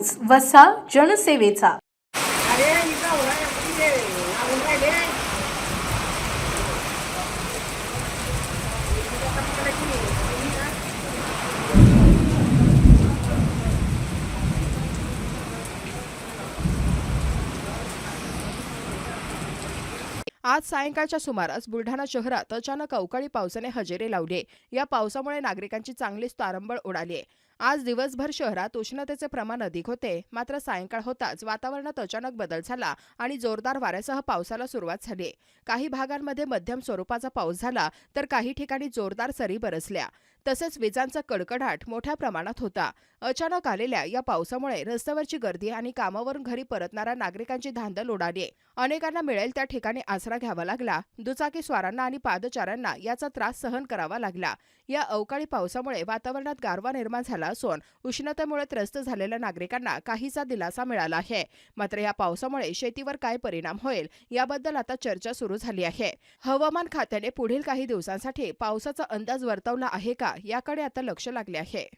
News वसा जनसेवेचा. आज सायंकाळच्या सुमारास बुलढाणा शहरात अचानक अवकाळी पावसाने हजेरी लावली या पावसामुळे नागरिकांची चांगलीच तारंबळ उडाली आहे. आज दिवसभर शहरात उष्णतेचे प्रमाण अधिक होते. मात्र सायंकाळ होताच वातावरणात अचानक बदल झाला आणि जोरदार वाऱ्यासह पावसाला सुरुवात झाली काही भागांमध्ये मध्यम स्वरूपाचा पाऊस झाला तर काही ठिकाणी जोरदार सरी बरसल्या. तसेच विजांचा कडकडाट मोठ्या प्रमाणात होता. अचानक आलेल्या या पावसामुळे रस्त्यावरची गर्दी आणि कामावरून घरी परतणाऱ्या नागरिकांची धांदल उडाली अनेकांना मिळेल त्या ठिकाणी आसरा घ्यावा लागला. दुचाकी स्वारांना आणि पादचाऱ्यांना याचा त्रास सहन करावा लागला. या अवकाळी पावसामुळे वातावरणात गारवा निर्माण झाला असून उष्णतेमुळे त्रस्त झालेल्या नागरिकांना काहीसा दिलासा मिळाला आहे. मात्र या पावसामुळे शेतीवर काय परिणाम होईल याबद्दल आता चर्चा सुरू झाली आहे. हवामान खात्याने पुढील काही दिवसांसाठी पावसाचा अंदाज वर्तवला आहे का? याकडे आता लक्ष लागले आहे.